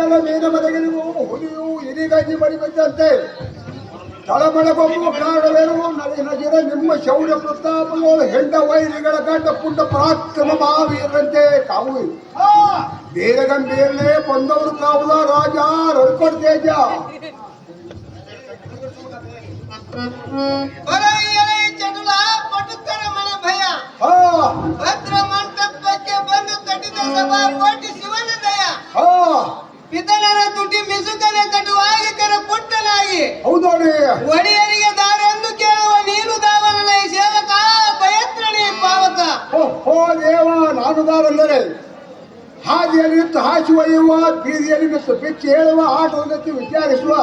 ಕಾಲವೆಲ್ಲ ಮೀನ ಮನೆಗೆ ನೀವು ಹುಲಿಯು ಇರಿಗಂಜಿ ಬಡಿಬೇಕಂತೆ ತಳಮಳಗೊಬ್ಬು ನಿಮ್ಮ ಶೌರ್ಯ ಪ್ರತಾಪಗಳು ಹೆಂಡ ವೈರಿಗಳ ಗಂಡ ಪುಂಡ ಪರಾಕ್ರಮ ಮಹಾವೀರಂತೆ ಕಾವು. ಬೇರ ಗಂಭೀರನೇ ಬಂದವರು ಕಾವುಲ, ರಾಜ ರಳ್ಕೊಡ್ ತೇಜ. ಬರ ಹೇಳುವ ಆಟವನ್ನು ವಿಚಾರಿಸುವ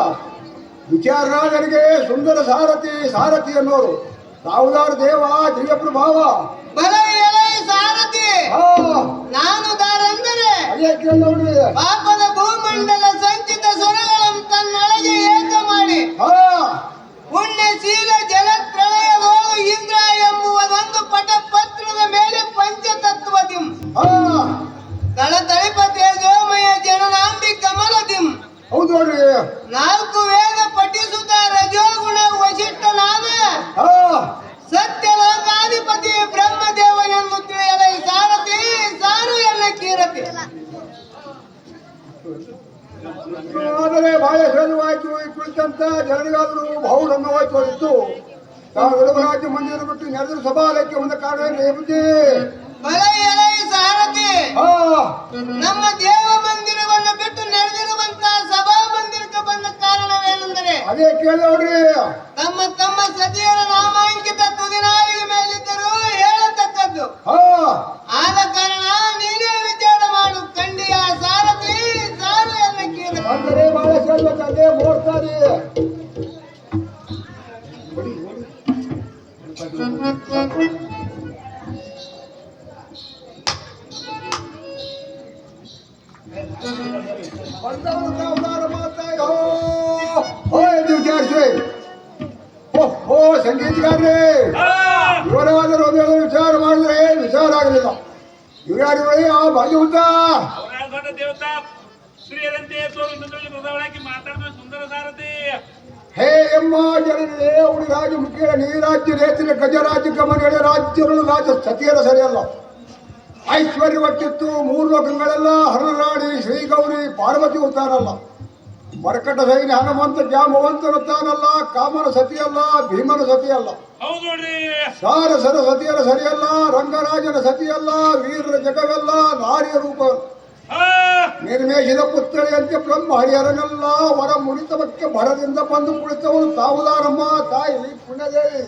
ವಿಚಾರರಾಜನಿಗೆ ಸುಂದರ ಸಾರಥಿ ಸಾರಥಿ ಅನ್ನೋರು ತಾವುದಾರ ದೇವ ದಿವ್ಯ ಪ್ರಭಾವ. ಸಾರಥಿ. ನಾನು ಅದೇ ಕೇಳಿ ಪಾಪದ ಭೂಮಂಡಲ ಆದರೆ ಬಹಳ ಈ ಕುರಿತಂತ ಜನರಿಗಾದರೂ ಬಹುರಂಗವಾಗಿ ತೋರಿತ್ತು ತಾವು ರಾಜ್ಯ ಮಂದಿರ ಬಿಟ್ಟು ನಡೆದ ಸಭಾಲಯಕ್ಕೆ ಒಂದು ಕಾರಣ ಎಲೈ ಸಾರಥಿ. ನಮ್ಮ ದೇವ ಮಂದಿರವನ್ನು ಬಿಟ್ಟು ನಡೆದಿರುವಂತಹ ಸಭಾ ಮಂದಿರಕ್ಕೆ ಬಂದ ಕಾರಣವೇನೆಂದರೆ ಅದೇ ಕೇಳಿ ನೋಡ್ರಿ. ತಮ್ಮ ತಮ್ಮ ಸತಿಯರ ನಾಮಾಂಕಿತ ತುದಿನಾಳಿಗೆ ಮೇಲಿದ್ದರೂ ಹೇಳತಕ್ಕದ್ದು. ಆದ ಕಾರಣ ನೀನೇ ವಿಚಾರ ಮಾಡು ಕಂಡಿಯ ಸಾರಥಿ. ಸಾರು ಎನ್ನ ಕೀರತಿ ಅಂದರೆ ಬಹಳ ನೀರಾಜ್ಯ ರೇತಿನ ಗಜರಾಜ್ಯ ಹೇಳಿ ರಾಜ್ಯಗಳು ರಾಜ ಸತಿಯರ ಸರಿಯಲ್ಲ. ಐಶ್ವರ್ಯ ಒಟ್ಟಿತ್ತು ಮೂರು ಲೋಕಗಳೆಲ್ಲ ಹರರಾಣಿ ಶ್ರೀಗೌರಿ ಪಾರ್ವತಿ ಉತ್ತಾರಲ್ಲ. ಮರಕಟ ಸೈನ್ಯ ಹನುಮಂತ ಜಾಮವಂತನ ತಾನಲ್ಲ ಕಾಮನ ಸತಿಯಲ್ಲ ಭೀಮನ ಸತಿಯಲ್ಲ. ಸಾರಸರ ಸತಿಯರ ಸರಿಯಲ್ಲ ರಂಗರಾಜನ ಸತಿಯಲ್ಲ ವೀರರ ಜಗವಲ್ಲ ನಾರಿಯ ರೂಪ. ಆ, ನಿರ್ಮೇಶಿದ ಪುತ್ಥಳಿಯಂತೆ ಬ್ರಹ್ಮ ಹರಿಹರನೆಲ್ಲ ವರ ಮುಡಿತವಕ್ಕೆ ಭರದಿಂದ ಬಂದು ಕುಳಿತವನು ತಾವುದಾರಮ್ಮ ತಾಯಿ ಪುಣ್ಯದೇವಿ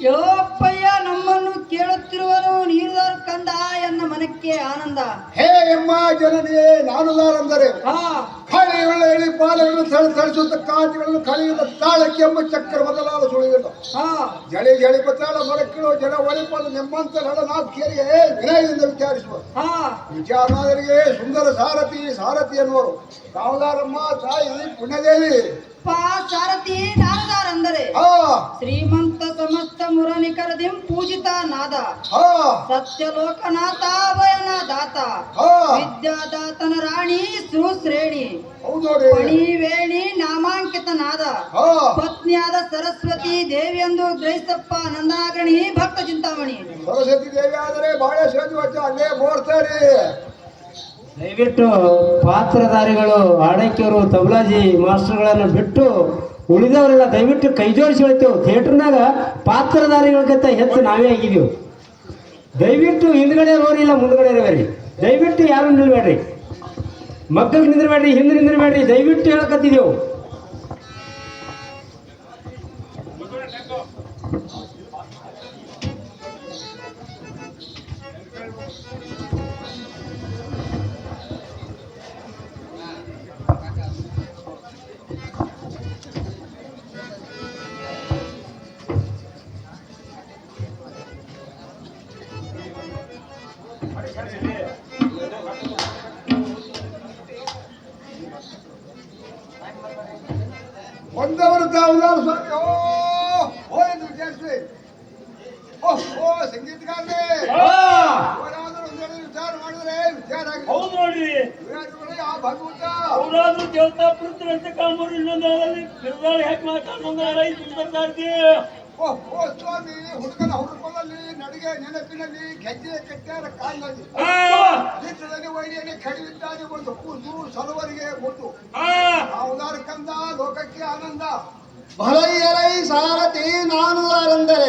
ಯೋಪ್ಪಯ್ಯ ನಮ್ಮನ್ನು ಕೇಳುತ್ತಿರುವನು ನೀರದ ಕಂದ ಎನ್ನ ಮನಕ್ಕೆ ಆನಂದ. ಹೇ ಎಮ್ಮ ಜನನಿಯೇ ನಾನುದಾರೆಂದರೆ ಹಾ. ಕಳೆಯುಳ್ಳ ಎಳಿ ಪಾಲೆಗಳನ್ನು ಸಳಿ ತಳಿಸುತ್ತ ಕಾಟಿಗಳನ್ನು ಕಳೆಯುವ ತಾಳಕ್ಕೆ ಎಂಬ ಚಕ್ರ ಬದಲಾದ ಸುಳಿಯುವುದು. ಹಾ. ಜಳಿ ಜಳಿ ಬತ್ತಾಳ ಮರಕ್ಕಿಳು ಜನ ಒಳಿಪಾಲು ನೆಮ್ಮಂತ ನಡನಾಥಿಯರಿಗೆ ವಿನಯದಿಂದ ವಿಚಾರಿಸುವ ಹಾ. ವಿಚಾರನಾದರಿಗೆ ಸುಂದರ ಸಾರಥಿ ಸಾರಥಿ ಎನ್ನುವರು. ತಾವುದಾರಮ್ಮ ತಾಯಿ ಪುಣ್ಯದೇವಿ. ಪಾ ಸಾರಥಿ ನಾರದಾರಂದರೆ. ಹಾ. ಶ್ರೀಮಂತ ಸಮಸ್ತ ಮುರನಿಕರದಿಂ ಪೂಜಿತ ನಾದ. ಹಾ. ಸತ್ಯ ಲೋಕನಾಥ ಭಯನ ದಾತ ಹಾ. ವಿದ್ಯಾದಾತನ ರಾಣಿ ಸುಶ್ರೇಣಿ. ಹೌದು ನೋಡಿ ಪಣಿ ವೇಣಿ ನಾಮಾಂಕಿತನಾದ. ಹಾ. ಪತ್ನಿಯಾದ ಸರಸ್ವತಿ ದೇವಿ ಎಂದು ಗ್ರಹಿಸಪ್ಪ ನಂದಾಗಣಿ ಭಕ್ತ ಚಿಂತಾಮಣಿ. ಸರಸ್ವತಿ ದೇವಿ ಆದರೆ ಬಹಳ ಶ್ರೇಣಿ ಅಲ್ಲೇ ಮೋರ್ತಾರೆ ದಯವಿಟ್ಟು ಪಾತ್ರಧಾರಿಗಳು ಆಡೈಕೆಯವರು ತಬಲಾಜಿ ಮಾಸ್ಟರ್ಗಳನ್ನು ಬಿಟ್ಟು ಉಳಿದವರೆಲ್ಲ ದಯವಿಟ್ಟು ಕೈ ಜೋಡಿಸಿ ಹೇಳ್ತೇವೆ. ಥಿಯೇಟರ್ನಾಗ ಪಾತ್ರಧಾರಿಗಳಿಗಿಂತ ಹೆಚ್ಚು ನಾವೇ ಆಗಿದ್ದೀವಿ. ದಯವಿಟ್ಟು ಹಿಂದ್ಗಡೆ ಇರೋರಿಲ್ಲ ಇಲ್ಲ ಮುಂದ್ಗಡೆ ಇರಬೇಡಿ ದಯವಿಟ್ಟು ಯಾರು ನಿಲ್ಬೇಡ್ರಿ? ಮಕ್ಕಳಿಗೆ ನಿಂದಿರಬೇಡ್ರಿ ಹಿಂದೆ ನಿಂದಿರಬೇಡ್ರಿ ದಯವಿಟ್ಟು ಹೇಳಕತ್ತಿದೆವು. ಸ್ವಾಮಿ ಓ ಓ ಎಂದು ವಿಚಾರಿಸಿ. ಅವರಾದರೂ ವಿಚಾರ ಮಾಡಿದ್ರೆ ವಿಚಾರ. ಹೌದು ನೋಡಿ. ಆ ಭಗವಂತ. ಅವರಾದ್ರೂ ದೇವತಾ ಪುತ್ರ ಅಂತ ಕಾಮರು ಇನ್ನೊಂದು ಓ ಸ್ವಾಮಿ ಹುಡುಗನ ಹುಡುಕದಲ್ಲಿ ನಡಿಗೆ ನೆನಪಿನಲ್ಲಿ ಗೆಜ್ಜೆ ಕಟ್ಟಾರ ಕಾಲಲ್ಲಿ ಚಿತ್ರದಲ್ಲಿ ವೈರಿಯಲ್ಲಿ ಒಂದು ಕೂಸು ಸಲುವರಿಗೆ ಒಂದು. ಉದಾರ ಕಂದ ಲೋಕಕ್ಕೆ ಆನಂದ. ಭಲೈಯಲೈ ಸಾರಥಿ ನಾನು ಯಾರೆಂದರೆ?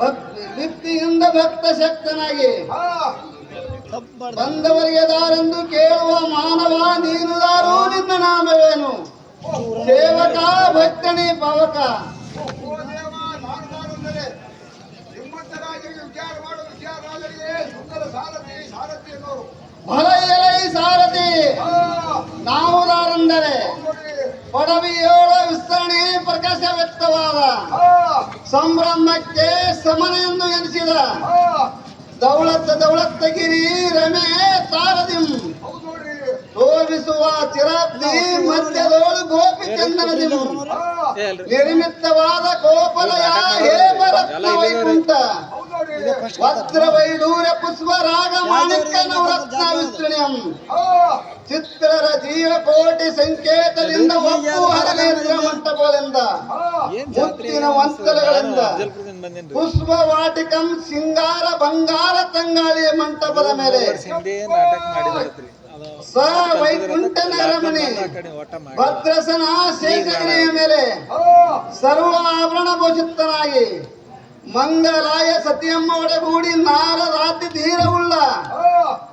ಭಕ್ತಿಯಿಂದ ಭಕ್ತ ಶಕ್ತನಾಗಿ. ಬಂದವರಿಗೆ ದಾರೆಂದು ಕೇಳುವ ಮಾನವ ನೀನು ದಾರು ನಿನ್ನ ನಾಮವೇನು? ಸೇವಕ ಭಕ್ತಣಿ ಪವಕ ಓ ಓ ದೇವ ನಾನು ನಾನೆಂದರೆ ನಿಮ್ಮಂತರಾಜರಿಗೆ ವಿಚಾರ ಮಾಡುವ ವಿಚಾರರಾಜರಿಗೆ ಸುಂದರ ಸಾರಥಿ ಸಾರಥಿ ಎನ್ನುವರು ಭಲೈಯಲೈ ಸಾರಥಿ ಆ, ನಾವು ದಾರೆಂದರೆ ನೋಡಿ, ಪಡವಿಯೋಳ ವಿಸ್ತರಣೆ ಪ್ರಕಾಶ ವ್ಯಕ್ತವಾದ ಆ, ಸಂಭ್ರಮಕ್ಕೆ ಸಮನ ಎಂದು ಎನಿಸಿದ ಆ, ದೌಳತ್ತ ದೌಳತ್ತಗಿರಿ ರಮೆ ತಾರದಿಂ ಶೋಭಿಸುವ ಚಿರಾಬ್ದಿ ಮಧ್ಯದೋಳು ಗೋಪಿ ಚಂದನದಿಂ ಆ, ನಿರ್ಮಿತವಾದ ಹೇ ಭರತ್ನ ವೈಕುಂಠ ಹೌದು ವೈಡೂರ ಪುಷ್ಪ ರಾಗ ಮಾಣಿಕ್ಯ ನವರತ್ನ ವಿಸ್ತೃಣ್ಯಂ ಚಿತ್ರರ ಜೀವ ಕೋಟಿ ಸಂಕೇತದಿಂದ ಒಪ್ಪು ಹರಗೇಂದ್ರ ಮಂಟಪಗಳಿಂದ ಮುತ್ತಿನ ವಂತಲಗಳಿಂದ ಪುಷ್ಪ ವಾಟಿಕಂ ಸಿಂಗಾರ ಬಂಗಾರ ತಂಗಾಳಿ ಮಂಟಪದ ಮೇಲೆ ಸ ವೈಕುಂಠನ ಅರಮನೆ ಭದ್ರಸನ ಶೇಖರಣೆಯ ಮೇಲೆ ಸರ್ವ ಆಭರಣ ಭೂಷಿತನಾಗಿ ಮಂಗಲಾಯ ಸತಿಯಮ್ಮ ಒಡಗೂಡಿ ನಾರರಾತ್ರಿ ಧೀರವುಳ್ಳ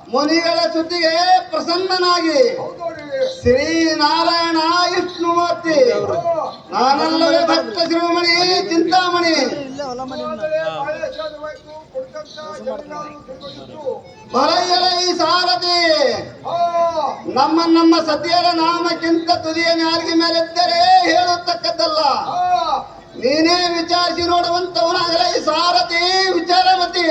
ಮುನಿಗಳ ಸುದ್ದಿಗೆ ಪ್ರಸನ್ನನಾಗಿ. ಶ್ರೀನಾರಾಯಣ ನೋಡ್ರಿ ಶ್ರೀ ನಾರಾಯಣ ವಿಷ್ಣುಮೂರ್ತಿ ನಾನಲ್ಲವೇ ಭಕ್ತ ಶಿರೋಮಣಿ ಚಿಂತಾಮಣಿ. ಬರೆಯಲೈ ಸಾರಥಿ. ನಮ್ಮ ನಮ್ಮ ಸತಿಯರ ನಾಮಕ್ಕಿಂತ ತುದಿಯ ನ್ಯಾರಿಗೆ ಮೇಲೆದ್ದರೆ ಹೇಳತಕ್ಕದ್ದಲ್ಲ ಆ, ನೀನೇ ವಿಚಾರಿಸಿ ನೋಡುವಂತವನಾಗಲೇ ಸಾರಥಿ ವಿಚಾರಮತಿ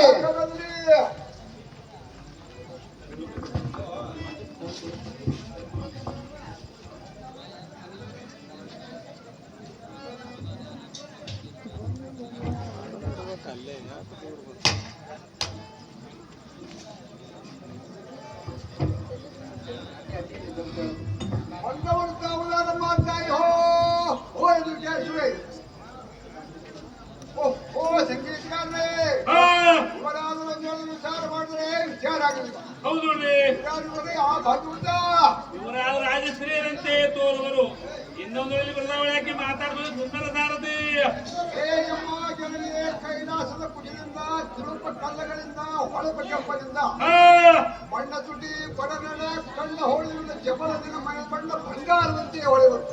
ಹೊಳಪ ಬಣ್ಣ ತುಟಿ ಬಡನಡ ಕಣ್ಣ ಹೋಳಿಯುಳ್ಳ ಜಪಲದಿನ ಮೈ ಬಣ್ಣ ಬಂಗಾರದಂತೆ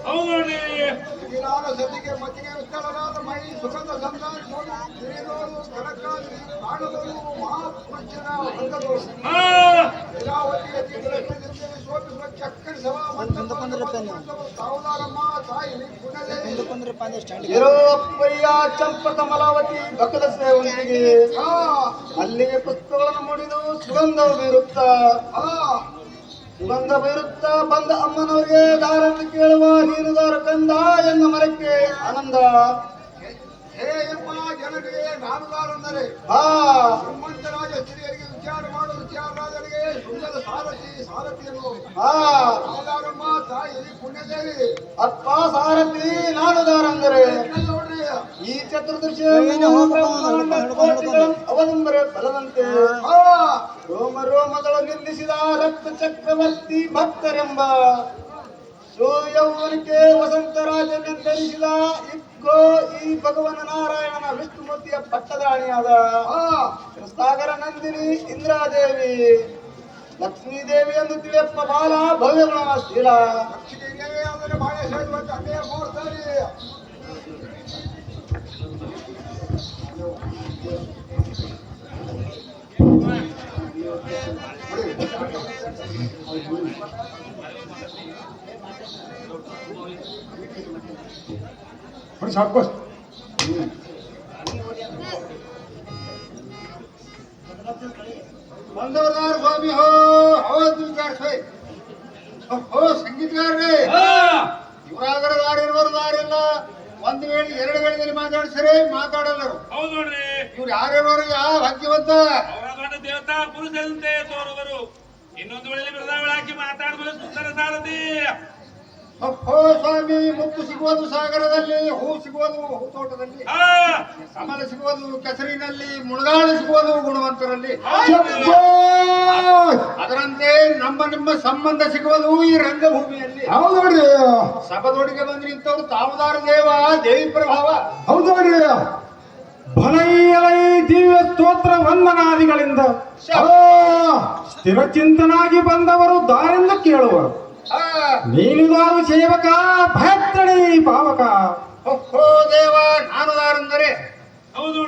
ನೋಡ್ರಿ ಇಲಾದ ಸತಿಗೆ ಮತಿಗೆ ವಿಸ್ತಳರಾದ ಮೈ ಸುಖದ ಸಂಧಾನ ತಿಳಿದೋರು ಕನಕಾದ್ರಿ ಕಾಣದೋರು ಮಹಾಪುರುಷನ ಆ, ಲೀಲಾವತಿಯ ಚಿತ್ರದಿಂದ ಶೋಭಿಸುವ ಚಕ್ಕರಿ ಸಭಾ ಸಾವುದಾರಮ್ಮ ತಾಯಿ ಪುನಲೇ ಇರೋಪ್ಪಯ್ಯ ಚಂಪ ಮಲಾವತಿ ಭಕ್ತ ಸೇವಂತಿಗೆ ಆ ಅಲ್ಲಿಗೆ ಪುಷ್ಪಗಳನ್ನು ಮುಡಿದು ಸುಗಂಧ ಬೀರುತ್ತ. ಆ ಸುಗಂಧ ಬೀರುತ್ತ ಬಂದ ಅಮ್ಮನವರಿಗೆ ದಾರನ್ನು ಕೇಳುವ ನೀರುದಾರ ಕಂದ ಎನ್ನ ಮರಕ್ಕೆ ಆನಂದ. ಹೇ ಎಂಬ ಜನರಿಗೆ ನಾನುದಾರೆಂದರೆ ಆ ಹನುಮಂತರಾಜ ಸ್ತ್ರೀಯರಿಗೆ ವಿಚಾರ ಮಾಡುವ ವಿಚಾರರಾಜರಿಗೆ ಸುಂದರ ಸಾರಥಿ ಸಾರಥಿಯನ್ನು ಆ. ಸಾವುದಾರಮ್ಮ ತಾಯಿ ಪುಣ್ಯದೇವಿ. ಅಪ್ಪ ಸಾರಥಿ ನಾನುದಾರ ಅಂದರೆ ಎಲ್ಲ ನೋಡ್ರಿ ಈ ಚತುರ್ದಶಿ ಅವಲಂಬರ ಫಲದಂತೆ ಆ ರೋಮ ರೋಮಗಳು ನಿಂದಿಸಿದ ರಕ್ತ ಚಕ್ರವರ್ತಿ ಭಕ್ತರೆಂಬ ಸೂಯೌವನಿಗೆ ವಸಂತರಾಜ ನಿರ್ಧರಿಸಿದ ಇಕ್ಕೋ ಈ ಭಗವನ ನಾರಾಯಣನ ವಿಷ್ಣುಮೂರ್ತಿಯ ಪಟ್ಟದಾಣಿಯಾದ ಆ ಸಾಗರ ನಂದಿನಿ ಇಂದ್ರಾದೇವಿ ಲಕ್ಷ್ಮೀದೇವಿ ಎಂದು ತಿಳಿಯಪ್ಪ ಬಾಲ ಭವ್ಯ ಗುಣಶೀಲ ಲಕ್ಷ್ಮೀದೇವಿ ಅಂದರೆ ಬಾಳೆ ಸೇರುವಂತ ಅದೇ ಮೂರ್ತಾರೆ ನೋಡಿ ಸಾಕು ಬಂದವರಾರು ಸ್ವಾಮಿ ಹೋ ಹೌದು ವಿಚಾರಿಸ್ಬೇ ಹೋ ಸಂಗೀತಗಾರರೇ ಆ, ಇವರಾಗರ ದಾರಿ ಇರುವರು ದಾರಿ ಇಲ್ಲ ಒಂದು ವೇಳೆ ಎರಡು ವೇಳೆಯಲ್ಲಿ ಮಾತಾಡಿಸರೆ? ಮಾತಾಡಲ್ಲರು. ಹೌದು ನೋಡ್ರಿ. ಇವ್ರು ಯಾರ್ಯಾರು ಯಾವ ಭಾಗ್ಯವಂತ. ಅವರ ದೊಡ್ಡ ದೇವತಾ ಪುರುಷರಂತೆ ತೋರುವರು. ಇನ್ನೊಂದು ವೇಳೆ ಹಾಕಿ ಮಾತಾಡಬೇಕು ಸುಂದರ ಸಾರಥಿ. ಅಪ್ಪೋ ಸ್ವಾಮಿ ಮುತ್ತು ಸಿಗುವುದು ಸಾಗರದಲ್ಲಿ ಹೂ ಸಿಗುವುದು ಹೂ ತೋಟದಲ್ಲಿ ಆ, ಕಮಲ ಸಿಗುವುದು ಕೆಸರಿನಲ್ಲಿ ಮುಳುಗಾಳು ಸಿಗುವುದು ಗುಣವಂತರಲ್ಲಿ. ಅದರಂತೆ ನಮ್ಮ ನಿಮ್ಮ ಸಂಬಂಧ ಸಿಗುವುದು ಈ ರಂಗಭೂಮಿಯಲ್ಲಿ. ಹೌದು ನೋಡ್ರಿ ಸಭದೊಡಿಗೆ ಬಂದು ನಿಂತವರು ತಾವದಾರ ದೇವ ದೇವಿ ಪ್ರಭಾವ. ಹೌದು ನೋಡ್ರಿ ಭಲೈಯಲೈ ದಿವ್ಯ ಸ್ತೋತ್ರ ವಂದನಾದಿಗಳಿಂದ. ಆ, ಸ್ಥಿರ ಚಿಂತನಾಗಿ ಬಂದವರು ದಾರಿಂದ ಕೇಳುವರು. ನೀನುದಾರು ಸೇವಕ ಭಯತ್ರಳಿ ಪಾವಕ ಓಹೋ ದೇವ ನಾನು ದಾರೆಂದರೆ ಹೌದು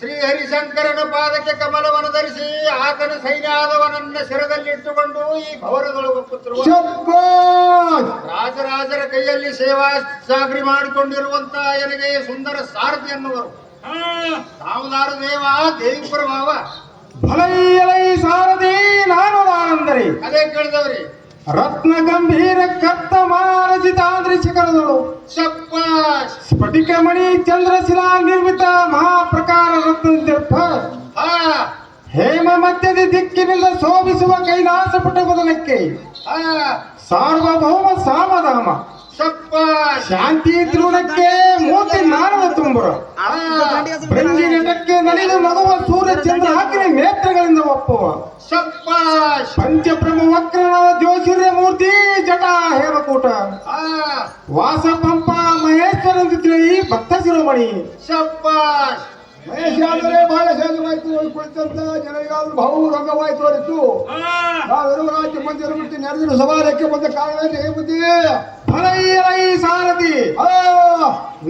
ಶ್ರೀ ಹರಿಶಂಕರನ ಪಾದಕ್ಕೆ ಕಮಲವನ್ನು ಧರಿಸಿ ಆತನ ಸೈನ್ಯಾದವನನ್ನ ಶಿರದಲ್ಲಿಟ್ಟುಕೊಂಡು ಈ ಭವನದೊಳಗೊಪ್ಪುತ್ತಿರುವ ಶಬ್ಬಾಷ್! ರಾಜರಾಜರ ಕೈಯಲ್ಲಿ ಸೇವಾ ಸಾಗರಿ ಮಾಡಿಕೊಂಡಿರುವಂತ ನನಗೆ ಸುಂದರ ಸಾರಥಿ ಅನ್ನುವರು. ಆ, ತಾವುದಾರ ದೇವ ದೇವಿ ಪ್ರಭಾವ ಭಲೈಯಲೈ ಸಾರಥಿ ನಾನು ಅದೇ ಕೇಳಿದವ್ರಿ. ರತ್ನ ಗಂಭೀರ ಕತ್ತ ಮಾರಜಿತಾದ್ರಿ ಶಿಖರದಳು ಶಬ್ಬಾಷ್ ಸ್ಫಟಿಕಮಣಿ ಚಂದ್ರಶಿಲಾ ನಿರ್ಮಿತ ಮಹಾಪ್ರಕಾರ ರತ್ನ ಹೇಮ ಮಧ್ಯದ ದಿಕ್ಕಿನಿಂದ ಶೋಭಿಸುವ ಕೈಲಾಸ ಪುಟ ಬದಲಕ್ಕೆ ಸಾರ್ವಭೌಮ ಸಾಮಧಾಮ. ಶಾಂತಿ ತ್ರಿಗುಣಕ್ಕೆ ಮೂರ್ತಿ ನಾರದ ತುಂಬರು. ನೆಟಕ್ಕೆ ನಲಿದು ನಗುವ ಸೂರ್ಯ ಚಂದ್ರ ಹಾಕಿನ ನೇತ್ರಗಳಿಂದ ಒಪ್ಪುವ. ಶಪ್ಪ ಪಂಚಬ್ರಹ್ಮ ವಕ್ರನ ಜ್ಯೋತಿರ್ಯ ಮೂರ್ತಿ ಜಟ ಹೇಮಕೂಟ. ವಾಸ ಪಂಪ ಮಹೇಶ್ವರ ಈ ಭಕ್ತ ಶಿರೋಮಣಿ. ಶಬ್ಬಾಷ್ ಅಂದರೆ ಬಹಳ ಸೇತುವಾಯ್ತು ಕುಳಿತಂತ ಜನರಿಗಾದ್ರೂ ಬಹು ರಂಗವಾಯ್ತು ಹೊರತು ಆ, ನಾವೆಲ್ಲರೂ ರಾಜ್ಯ ಮಂದಿರ ಬಿಟ್ಟು ನೆರೆದಿನ ಸವಾಲಕ್ಕೆ ಬಂದ ಕಾರಣ ಫಲೈಯಲೈ ಸಾರಥಿ.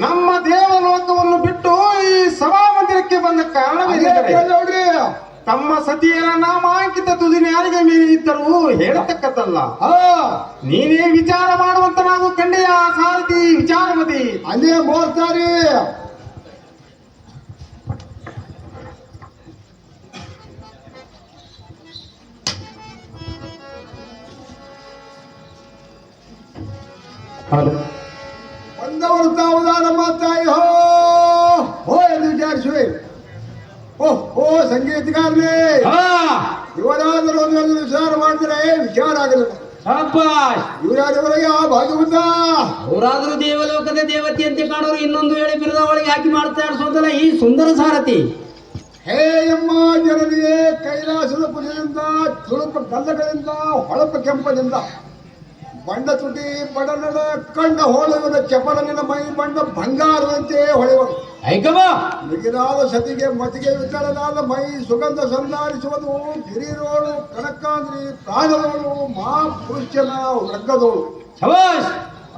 ನಮ್ಮ ದೇವಲೋಕವನ್ನು ಬಿಟ್ಟು ಈ ಸಭಾ ಮಂದಿರಕ್ಕೆ ಬಂದ ಕಾರಣ ನೋಡ್ರಿ ತಮ್ಮ ಸತಿಯರ ನಾಮಾಂಕಿತ ತುದಿನ ಯಾರಿಗೆ ಮೀರಿ ಇದ್ದರು ಹೇಳತಕ್ಕದ್ದಲ್ಲ ನೀನೇ ವಿಚಾರ ಮಾಡುವಂತ ನಾವು ಕಂಡೆಯ ಸಾರಥಿ ವಿಚಾರಮತಿ. ಅಲ್ಲೇ ಮೋರ್ತಾರಿ ಬಂದವರು ತಾವುದ ನಮ್ಮ ತಾಯಿ ಹೋ ಹೋ ಎಂದು ವಿಚಾರಿಸುವೆ. ಓ ಓ ಸಂಗೀತಗಾರನೇ ಇವರಾದರೂ ಒಂದೊಂದು ವಿಚಾರ ಮಾಡಿದ್ರೆ ವಿಚಾರ ಆಗಲಿಲ್ಲ ಇವರಾದವರಿಗೆ ಆ ಭಾಗವತ ಅವರಾದರೂ ದೇವಲೋಕದ ದೇವತೆಯಂತೆ ಕಾಣೋರು ಇನ್ನೊಂದು ವೇಳೆ ಬಿರುದ ಒಳಗೆ ಹಾಕಿ ಮಾಡ್ತಾ ಇರಿಸೋದಲ್ಲ ಈ ಸುಂದರ ಸಾರಥಿ. ಹೇ ಎಮ್ಮ ಜನನಿಯೇ ಕೈಲಾಸದ ಪುಜದಿಂದ ತುಳುಪ ಗಲ್ಲಗಳಿಂದ ಹೊಳಪ ಕೆಂಪದಿಂದ ಬಣ್ಣ ತುಟಿ ಬಡನಡ ಕಂಡ ಹೋಳುವನ ಚಪಲನಿನ ಮೈ ಬಣ್ಣ ಬಂಗಾರದಂತೆ ಹೊಳೆಯುವುದು ಐಕಮ್ಮ ಮಿಗಿಲಾದ ಸತಿಗೆ ಮತಿಗೆ ವಿತಳನಾದ ಮೈ ಸುಗಂಧ ಸಂಧಾರಿಸುವುದು ಗಿರಿರೋಳು ಕನಕಾಂದ್ರಿ ಪ್ರಾಣದವಳು ಮಾ ಪುರುಷನ ವರ್ಗದವಳು ಶಬಾಷ್!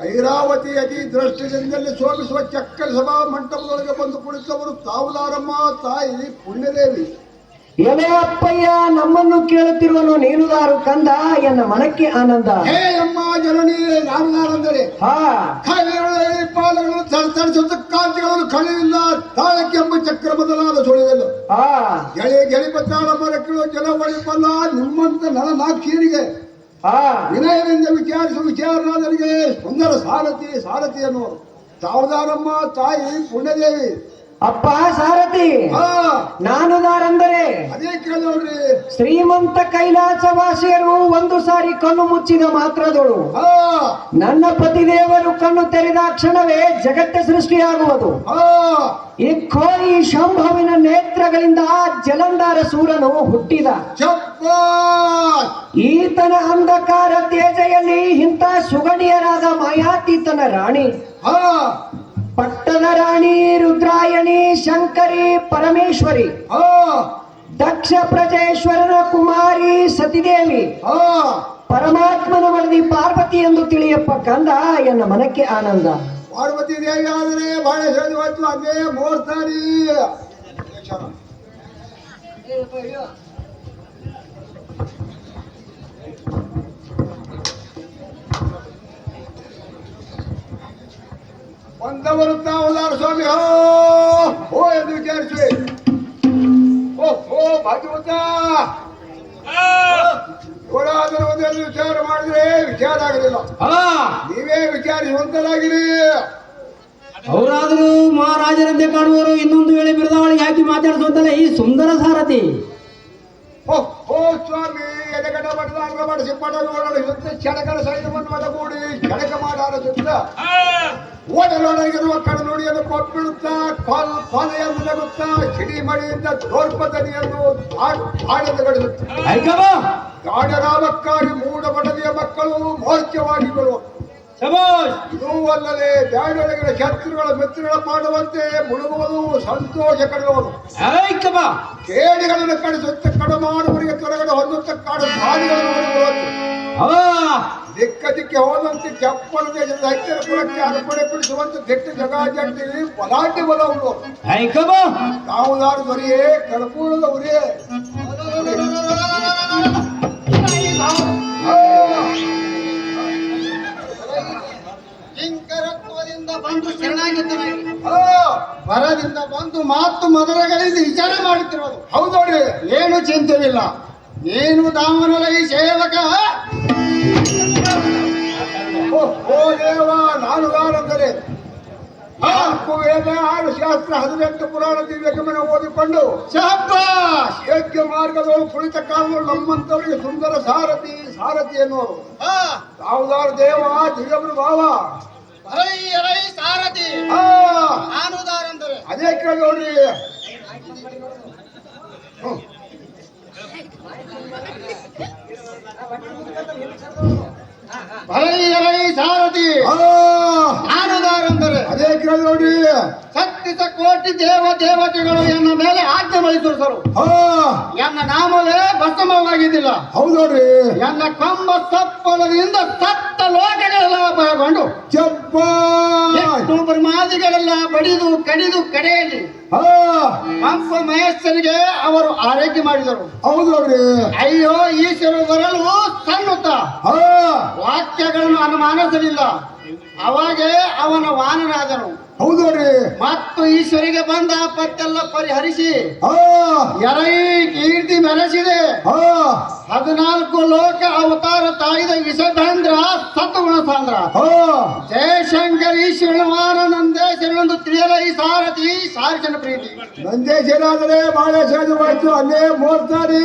ಐರಾವತಿ ಅತಿ ದೃಷ್ಟಿದಿಂದಲೇ ಶೋಭಿಸುವ ಚಕ್ಕರ ಸಭಾ ಮಂಟಪದೊಳಗೆ ಬಂದು ಕುಳಿತವರು ತಾವುದಾರಮ್ಮ ತಾಯಿ ಪುಣ್ಯದೇವಿ. ಎಲೆ ಅಪ್ಪಯ್ಯ ನಮ್ಮನ್ನು ಕೇಳುತ್ತಿರುವನು ನೀನುದಾರು ಕಂದ ಎನ್ನ ಮನಕ್ಕೆ ಆನಂದ. ಹೇ ಅಮ್ಮ ಜನನಿ ರಾಮನಾರಂದರೆ ಹಾ. ಪಾದಗಳು ತಡತಡಿಸುತ್ತ ಕಾಂತಿಗಳನ್ನು ಕಳೆಯಿಲ್ಲ ತಾಳಕ್ಕೆಂಬ ಚಕ್ರ ಬದಲಾದ ಸುಳಿಯಲು ಹಾ. ಗೆಳೆ ಗೆಳಿ ಬತ್ತಾಳ ಮರಕ್ಕಳು ಜನ ಒಳಿಪಲ್ಲ ನಿಮ್ಮಂತ ನಳನಾಕ್ಷಿಯರಿಗೆ ಹಾ. ವಿನಯದಿಂದ ವಿಚಾರಿಸುವ ವಿಚಾರನಾದರಿಗೆ ಸುಂದರ ಸಾರಥಿ ಸಾರಥಿ ಅನ್ನೋರು ತಾವುದಾರಮ್ಮ ತಾಯಿ ಪುಣ್ಯದೇವಿ. ಅಪ್ಪ ಸಾರಥಿ ಹಾ. ನಾನು ದಾರಂದರೆ. ಕೇಳೋಡ್ರಿ ಶ್ರೀಮಂತ ಕೈಲಾಸವಾಸಿಯರು ಒಂದು ಸಾರಿ ಕಣ್ಣು ಮುಚ್ಚಿದ ಮಾತ್ರದಳು. ನನ್ನ ಪತಿದೇವರು ಕಣ್ಣು ತೆರೆದ ಕ್ಷಣವೇ ಜಗತ್ತ ಸೃಷ್ಟಿಯಾಗುವುದು. ಈ ಕೋರಿ ಶಂಭವಿನ ನೇತ್ರಗಳಿಂದ ಜಲಂಧಾರ ಸೂರನು ಹುಟ್ಟಿದ. ಈತನ ಅಂಧಕಾರ ತೇಜೆಯಲ್ಲಿ ಇಂಥ ಸುಗಣಿಯರಾದ ಮಾಯಾತೀತನ ರಾಣಿ. ಹಾ ರಾಣಿ ರುದ್ರಾಯಣಿ ಶಂಕರಿ ಪರಮೇಶ್ವರಿ. ಓ ದಕ್ಷ ಪ್ರಜೇಶ್ವರನ ಕುಮಾರಿ ಸತಿದೇವಿ. ಓ ಪರಮಾತ್ಮನ ವರದಿ ಪಾರ್ವತಿ ಎಂದು ತಿಳಿಯಪ್ಪ ಕಂದ ಎನ್ನ ಮನಕ್ಕೆ ಆನಂದ. ಪಾರ್ವತಿ ದೇವಿ ಆದರೆ ಬಹಳ ಹೇಳಿವತ್ತು ಅದೇ ಮೋರ್ತಾರಿ ಬಂದವರು ಹೋದಾರ ಸ್ವಾಮಿ. ಹೋ ಓ ಎಂದು ವಿಚಾರಿಸಿ ಓ ಓ ಭಾಗ್ಯವತ. ಇವರಾದರೂ ಒಂದೆರಡು ವಿಚಾರ ಮಾಡಿದ್ರೆ ವಿಚಾರ ಆಗಲಿಲ್ಲ ನೀವೇ ವಿಚಾರಿಸುವಂತರಾಗಿರಿ. ಅವರಾದರೂ ಮಹಾರಾಜರಂತೆ ಕಾಣುವರು ಇನ್ನೊಂದು ವೇಳೆ ಬಿರುದಾವಳಿಗೆ ಹಾಕಿ ಮಾತಾಡಿಸುವಂತಲ್ಲ ಈ ಸುಂದರ ಸಾರಥಿ. ಓ ಓ ಸ್ವಾಮಿ ಎಡಗಡ ಬಡದ ಅಂಗ ಬಡಿಸಿ ಪಡಗೋಡ ಸುತ್ತ ಚಡಗಡ ಸೈನ್ಯವನ್ನು ಒಡಗೂಡಿ ಚಡಕ ಮಾಡಾರ ಸುತ್ತ. ಆ, ಕಡಲುಡಿಯನ್ನು ಕೊಟ್ಬಿಡುತ್ತಾ ಕಾಲ್ ನಗುತ್ತಾ ಸಿಡಿ ಮಳೆಯಿಂದ ಗಡಿಸುತ್ತ ಐಕಬ ಗಾಢರಾಮಕ್ಕಾಗಿ ಮೂಢ ಬಡದಿಯ ಮಕ್ಕಳು ಮೋರ್ಚವಾಗಿ ಬರುವ ಇದೂ ಅಲ್ಲದೆ ಬ್ಯಾಡೊಳಗಿನ ಶತ್ರುಗಳ ಮಿತ್ರಗಳ ಮಾಡುವಂತೆ ಮುಳುಗುವುದು ಸಂತೋಷ ಕಡಲುವುದು ಕೇಡಿಗಳನ್ನು ಕಡಿಸುತ್ತ ಕಡು ಮಾಡುವವರಿಗೆ ತೊಡಗಡೆ ಹೊಂದುತ್ತ ಕಾಡು ಪ್ರಾಣಿಗಳನ್ನು ಹೊಡೆಯುವುದು ಅವ ದಿಕ್ಕ ದಿಕ್ಕೆ ಹೋದಂತೆ ಚಪ್ಪಲ ರೈತರ ಕುಲಕ್ಕೆ ಅರ್ಪಣೆ ಪಡಿಸುವಂತ ದಿಟ್ಟ ಜಗಾಜಟ್ಟಿ ಪಲಾಟಿ ಬಲ ಉಂಟು ಯಾವುದಾರು ದೊರೆಯೇ ಕರ್ಪೂರದ ಉರಿಯೇ. ಕಿಂಕರತ್ವದಿಂದ ಬಂದು ಶರಣಾಗಿದ್ದಾರೆ ಬರದಿಂದ ಬಂದು ಮಾತು ಮದರಗಳಿಂದ ವಿಚಾರ ಮಾಡುತ್ತಿರೋದು ಹೌದು ಏನು ಏನು ಚಿಂತೆವಿಲ್ಲ. ನೀನು ದಾಮನಲೈ ಸೇವಕ? ಓ ದೇವ ನಾನು ಯಾರೆಂದರೆ ನಾಲ್ಕು ವೇದ ಆರು ಶಾಸ್ತ್ರ ಹದಿನೆಂಟು ಪುರಾಣ ದಿವ್ಯಗಮನ ಓದಿಕೊಂಡು ಶಹಬ್ಬಾಷ್ ಯೋಗ್ಯ ಮಾರ್ಗದವರು ಕುಳಿತ ಕಾಲದಲ್ಲಿ ನಮ್ಮಂತವರಿಗೆ ಸುಂದರ ಸಾರಥಿ ಸಾರಥಿ ಎನ್ನುವರು ಯಾವುದಾರ ದೇವ ದಿವ್ಯಮನ ಭಾವ ಸಾರಥಿ. ಅದೇ ಕೇಳಿ ನೋಡ್ರಿ ಹ್ಮ್. ಅರೈ ಅರೈ ಸಾರಥಿ. ಅದೇ ಕೇಳಿ ನೋಡ್ರಿ ಸತ್ತಿಸ ಕೋಟಿ ದೇವ ದೇವತೆಗಳು ಎನ್ನ ಮೇಲೆ ಆಜ್ಞೆ ವಹಿಸಿರು ಸರ್. ಎನ್ನ ನಾಮವೇ ಭಸ್ಮವಾಗಿದ್ದಿಲ್ಲ. ಹೌದು ನೋಡ್ರಿ ಎನ್ನ ಕಂಬ ಸಪ್ಪಳದಿಂದ ಸತ್ತ ಲೋಕಗಳೆಲ್ಲ ಎಷ್ಟು ಬ್ರಹ್ಮಾದಿಗಳೆಲ್ಲ ಬಡಿದು ಕಡಿದು ಕಡೆಯಲ್ಲಿ ಮಹೇಶ್ವರಿಗೆ ಮಹೇಶನಿಗೆ ಅವರು ಆರೈಕೆ ಮಾಡಿದರು. ಹೌದು ನೋಡ್ರಿ ಅಯ್ಯೋ ಈಶ್ವರ ಬರಲು ಸಣ್ಣುತ್ತ. ವಾಕ್ಯಗಳನ್ನು ಅನುಮಾನಿಸಲಿಲ್ಲ. ಅವಾಗೆ ಅವನ ವಾನನಾದನು ಹೌದು ನೋಡ್ರಿ. ಮತ್ತು ಈಶ್ವರಿಗೆ ಬಂದ ಪಟ್ಟೆಲ್ಲ ಪರಿಹರಿಸಿ. ಎರೈ ಕೀರ್ತಿ ಮೆರೆಸಿದೆ. ಹದಿನಾಲ್ಕು ಲೋಕ ಅವತಾರ ತಾಯಿದ ವಿಷಧಂದ್ರ ಸತ್ಗುಣ ಸಾಂದ್ರ ಜಯಶಂಕರ್ ಈಶ್ವರವಾನಂದೇಶ್ವರನೊಂದು ತಿಳಿಯಲ ಈ ಸಾರಥಿ ಸಾರಿಸನ ಪ್ರೀತಿ. ನಂದೇಶನಾದರೆ ಬಹಳ ಬಾಯ್ತು ಅಲ್ಲೇ ಮೋರ್ತಾರಿ